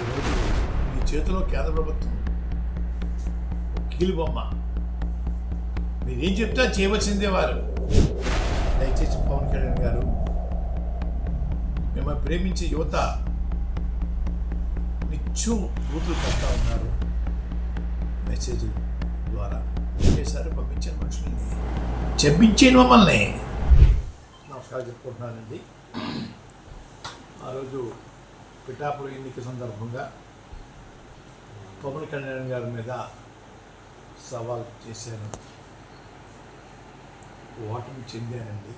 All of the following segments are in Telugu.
ఈరోజు మీ చేతిలో కేంద్ర ప్రభుత్వం కీలుబొమ్మ మీరేం చెప్తే చేయవలసిందే వారు. దయచేసి పవన్ కళ్యాణ్ గారు మిమ్మల్ని ప్రేమించే యువత నిత్యం బూతులు పడతా ఉన్నారు. మెసేజ్ ద్వారా ఒకేసారి పంపించిన మనుషుల్ని చెప్పించాను మమ్మల్ని. నమస్కారం చెప్పుకుంటున్నానండి. ఆ రోజు పిఠాపురం ఎన్నిక సందర్భంగా పవన్ కళ్యాణ్ గారి మీద సవాల్ చేశాను. ఓటమి చెందానండి.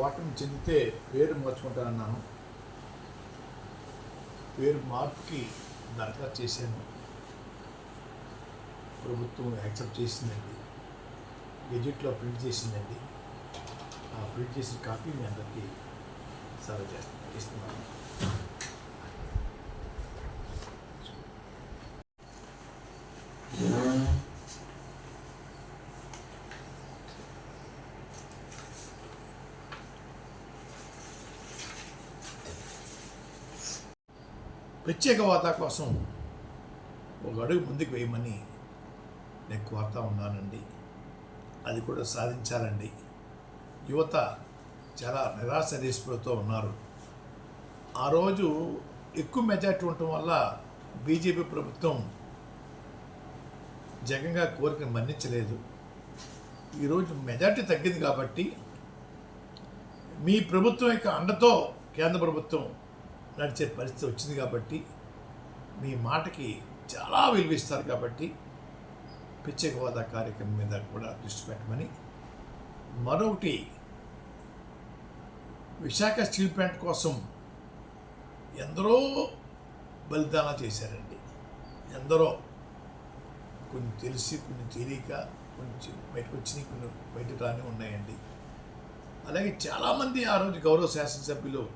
ఓటమి చెందితే పేరు మార్చుకుంటానన్నాను. పేరు మార్పుకి దరఖాస్తు చేశాను. ప్రభుత్వం యాక్సెప్ట్ చేసిందండి. గెజెట్లో ప్రింట్ చేసిందండి. ఆ ప్రింట్ చేసిన కాపీ మీ అందరికీ సర్వ్ చేస్తాను ఇస్తున్నాను ప్రత్యేక వార్త కోసం ఒక అడుగు ముందుకు వేయమని నేను కోరుతా ఉన్నానండి. అది కూడా సాధించాలండి. యువత చాలా నిరాశ నిస్పృహతో ఉన్నారు. ఆ రోజు ఎక్కువ మెజార్టీ ఉండటం వల్ల బీజేపీ ప్రభుత్వం జగన్ గారి కోరికను మన్నించలేదు ఈరోజు మెజార్టీ తగ్గింది కాబట్టి మీ ప్రభుత్వం యొక్క అండతో కేంద్ర ప్రభుత్వం నడిచే పరిస్థితి వచ్చింది కాబట్టి మీ మాటకి చాలా విలువిస్తారు కాబట్టి ప్రత్యేక హోదా కార్యక్రమం మీద కూడా దృష్టి పెట్టమని మరొకటి విశాఖ స్టీల్ ప్లాంట్ కోసం ఎందరో బలిదానాలు చేశారండి. ఎందరో కొన్ని తెలిసి కొన్ని తెలియక కొంచెం బయటకు వచ్చినాయి కొన్ని బయట రాని ఉన్నాయండి. అలాగే చాలామంది ఆ రోజు గౌరవ శాసనసభ్యులు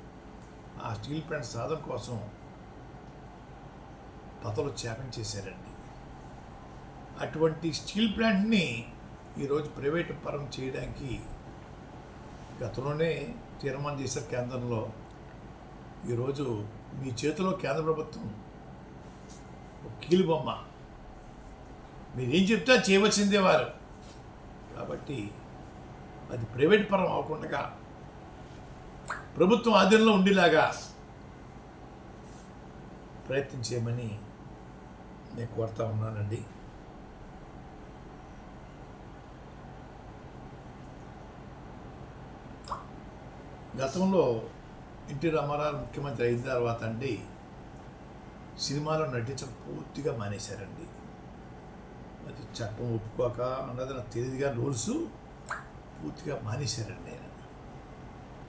ఆ స్టీల్ ప్లాంట్ సాధన కోసం పతలు త్యాగం చేశారండి. అటువంటి స్టీల్ ప్లాంట్ని ఈరోజు ప్రైవేట్ పరం చేయడానికి గతంలోనే తీర్మానం చేశారు కేంద్రంలో. ఈరోజు మీ చేతిలో కేంద్ర ప్రభుత్వం ఒక కీలు బొమ్మ. మీరేం చెప్తే చేయవలసిందే వారు. కాబట్టి అది ప్రైవేట్ పరం అవ్వకుండా ప్రభుత్వం ఆధీనంలో ఉండేలాగా ప్రయత్నం చేయమని నేను కోరుతా ఉన్నానండి. గతంలో ఎన్టీ రామారావు ముఖ్యమంత్రి అయిన తర్వాత అండి సినిమాలో నటించడం పూర్తిగా మానేశారండి. అది చట్టం ఒప్పుకోక అన్నది నాకు తెలియదుగా రూల్స్ పూర్తిగా మానేశారండి నేను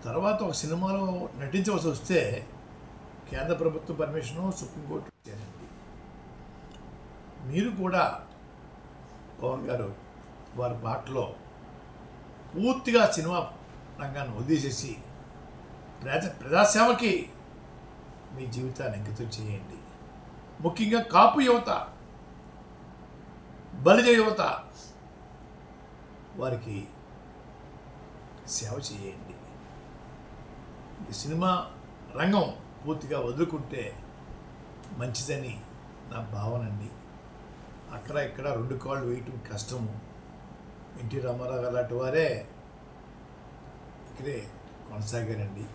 తర్వాత ఒక సినిమాలో నటించవలసి వస్తే కేంద్ర ప్రభుత్వ పర్మిషను సుప్రీంకోర్టు ఇచ్చారండి. మీరు కూడా పవన్ గారు వారి బాటలో పూర్తిగా సినిమా రంగాన్ని వదిలేసేసి ప్రజా ప్రజాసేవకి మీ జీవితాన్ని అంకితం చేయండి. ముఖ్యంగా కాపు యువత బలిజ యువత వారికి సేవ చేయండి. ఈ సినిమా రంగం పూర్తిగా వదులుకుంటే మంచిదని నా భావన అండి. అక్కడ ఇక్కడ రెండు కాళ్ళు వేయటం కష్టము ఎన్టీ రామారావు గారు లాంటి వారే ఇక్కడే కొనసాగారండి.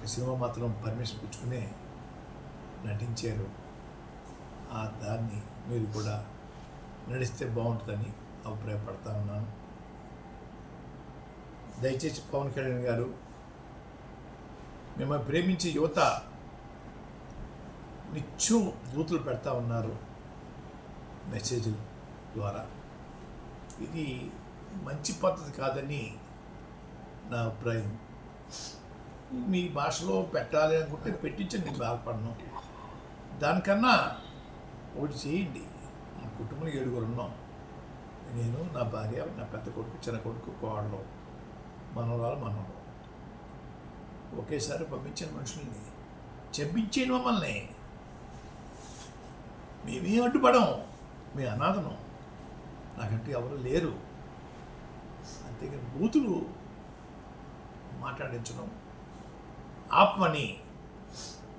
ఒక సినిమా మాత్రం పర్మిషన్ పుచ్చుకునే నటించారు. ఆ దాన్ని మీరు కూడా నడిస్తే బాగుంటుందని అభిప్రాయపడతా ఉన్నాను. దయచేసి పవన్ కళ్యాణ్ గారు మిమ్మల్ని ప్రేమించే యువత నిత్యం బూతులు పెడతా ఉన్నారు మెసేజ్ ద్వారా. ఇది మంచి పద్ధతి కాదని నా అభిప్రాయం. మీ భాషలో పెట్టాలి అనుకుంటే పెట్టించండి బాధపడను. దానికన్నా ఒకటి చేయండి. మా కుటుంబంలో ఏడుగురు ఉన్నాం. నేను నా భార్య నా పెద్ద కొడుకు చిన్న కొడుకు కోడలు మనవరాలు మనవడు. ఒకేసారి పంపించిన మనుషుల్ని చెప్పించేయండి మమ్మల్ని. మేమేం అడ్డుపడం మీ అనాథనం నాకంటే ఎవరు లేరు. అంతేకాని బూతులు మాట్లాడించడం ఆత్మని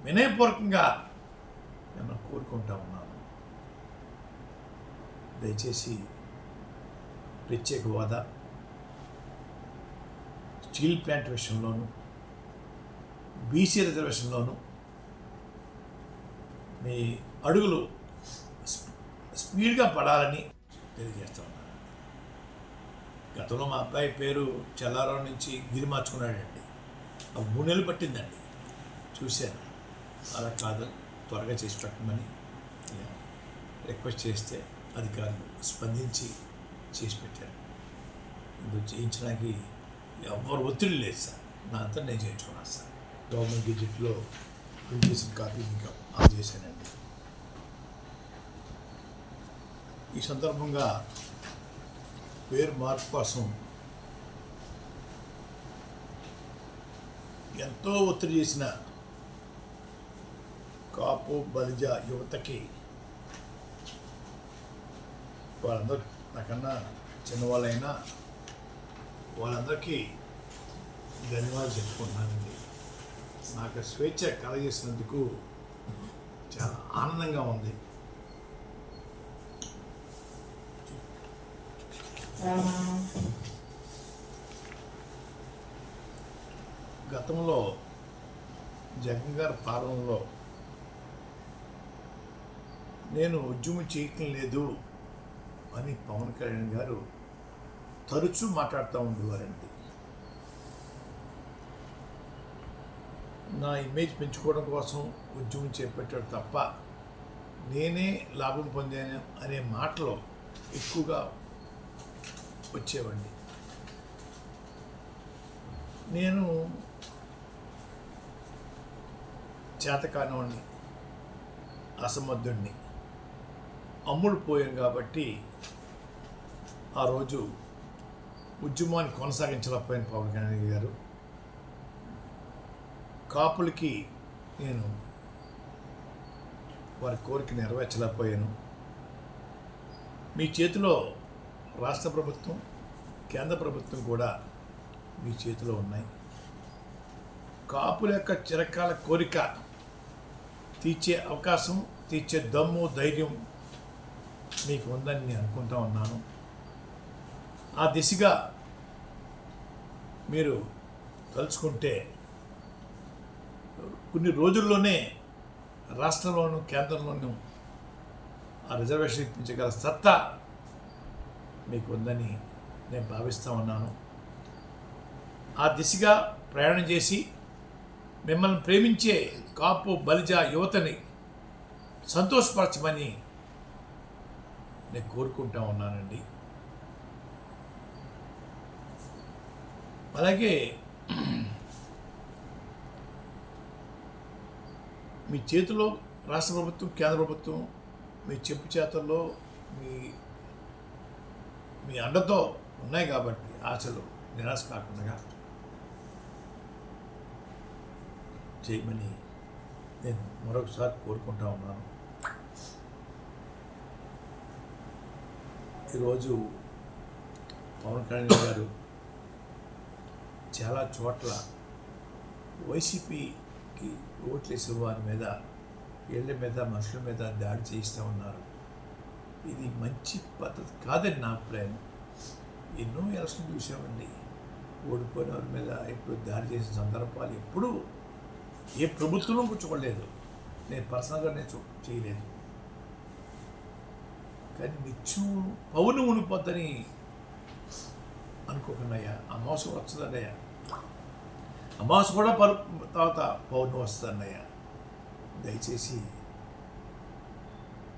వినయపూర్వకంగా నేను కోరుకుంటా ఉన్నాను. దయచేసి ప్రత్యేక హోదా స్టీల్ ప్లాంట్ విషయంలోనూ బీసీ రిజర్వేషన్లోనూ మీ అడుగులు స్పీడ్గా పడాలని తెలియజేస్తా ఉన్నాను. గతంలో మా అబ్బాయి పేరు చెల్లారావు నుంచి గిరి మార్చుకున్నాడండి. మూడు నెలలు పట్టిందండి. చూశాను. అలా కాదు త్వరగా చేసి పెట్టమని. రిక్వెస్ట్ చేస్తే అధికారులు స్పందించి చేసి పెట్టారు. ఇది చేయించడానికి ఎవరు ఒత్తిడి లేదు సార్. నా అంతా నేను చేయించుకున్నాను సార్. గవర్నమెంట్ గెజెట్లో ప్రింట్ చేసిన కాపీ ఇంకా ఆన్ చేశానండి. ఈ సందర్భంగా పేరు మార్పు కోసం ఎంతో ఒత్తిడి చేసిన కాపు బలిజ యువతకి వాళ్ళందరూ నాకన్నా చిన్నవాళ్ళైనా వాళ్ళందరికీ ధన్యవాదాలు చెప్పుకుంటున్నానండి. నాకు స్వేచ్ఛ కలగజేసినందుకు చాలా ఆనందంగా ఉంది. గతంలో జగన్ గారి పాలనలో నేను ఉద్యమం చేయటం లేదు అని పవన్ కళ్యాణ్ గారు తరచూ మాట్లాడుతూ ఉండేవారండి. నా ఇమేజ్ పెంచుకోవడం కోసం ఉద్యమం చేపట్టాడు తప్ప నేనే లాభం పొందాను అనే మాటలు ఎక్కువగా వచ్చేవండి. నేను చేతకానివాడిని అసమర్థుడిని అమ్ముడు పోయాను కాబట్టి ఆ రోజు ఉద్యమాన్ని కొనసాగించలేకపోయాను పవన్ కళ్యాణ్ గారు. కాపులకి నేను వారి కోరిక నెరవేర్చలేకపోయాను. మీ చేతిలో రాష్ట్ర ప్రభుత్వం కేంద్ర ప్రభుత్వం కూడా మీ చేతిలో ఉన్నాయి. కాపుల యొక్క చిరకాల కోరిక తీర్చే అవకాశం తీర్చే దమ్ము ధైర్యం మీకు ఉందని నేను అనుకుంటా ఉన్నాను. ఆ దిశగా మీరు తలుచుకుంటే కొన్ని రోజుల్లోనే రాష్ట్రంలోను కేంద్రంలోనూ ఆ రిజర్వేషన్ ఇప్పించగల సత్తా మీకు ఉందని నేను భావిస్తూ ఉన్నాను. ఆ దిశగా ప్రయాణం చేసి మిమ్మల్ని ప్రేమించే కాపు బలిజ యువతని సంతోషపరచమని నేను కోరుకుంటా ఉన్నానండి. అలాగే మీ చేతిలో రాష్ట్ర ప్రభుత్వం కేంద్ర ప్రభుత్వం మీ చెప్పు చేతల్లో మీ మీ అండతో ఉన్నాయి కాబట్టి ఆశలు నిరాశ కాకుండా. చేయమని నేను మరొకసారి కోరుకుంటా ఉన్నాను. ఈరోజు పవన్ కళ్యాణ్ గారు చాలా చోట్ల వైసీపీకి ఓట్లేసే వారి మీద ఇళ్ళ మీద మనుషుల మీద దాడి చేయిస్తూ ఉన్నారు. ఇది మంచి పద్ధతి కాదని నా అభిప్రాయం. ఎన్నో ఎలక్షన్ చూసామండి. ఓడిపోయిన వారి మీద ఇప్పుడు దాడి చేసిన సందర్భాలు ఎప్పుడూ ఏ ప్రభుత్వం పుచ్చుకోలేదు నేను పర్సనల్గా నేను చూ- చేయలేదు. కానీ నిత్యం పౌను ఉనిపోద్దని అనుకోకుండాయ్యా. అమావాస వస్తుందన్నయ్యా. అమావాస కూడా పరు తర్వాత పౌర్ణమి వస్తుందన్నయ్యా. దయచేసి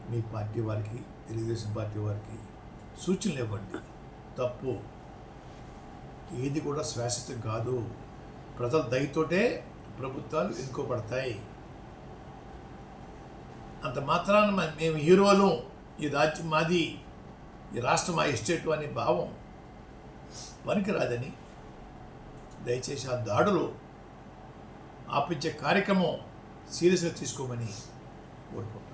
మీ పార్టీ వారికి తెలుగుదేశం పార్టీ వారికి సూచనలు ఇవ్వండి. తప్పు. ఏది కూడా శాశ్వతం కాదు. ప్రజల దయతోటే ప్రభుత్వాలు ఎన్నుకోబడతాయి అంత మాత్రాన మేము హీరోలు ఈ రాజ్యం మాది ఈ రాష్ట్రం మా ఎస్టేట్ అనే భావం పనికిరాదని దయచేసి ఆ దాడులు ఆపించే కార్యక్రమం సీరియస్గా తీసుకోమని కోరుకుంటాం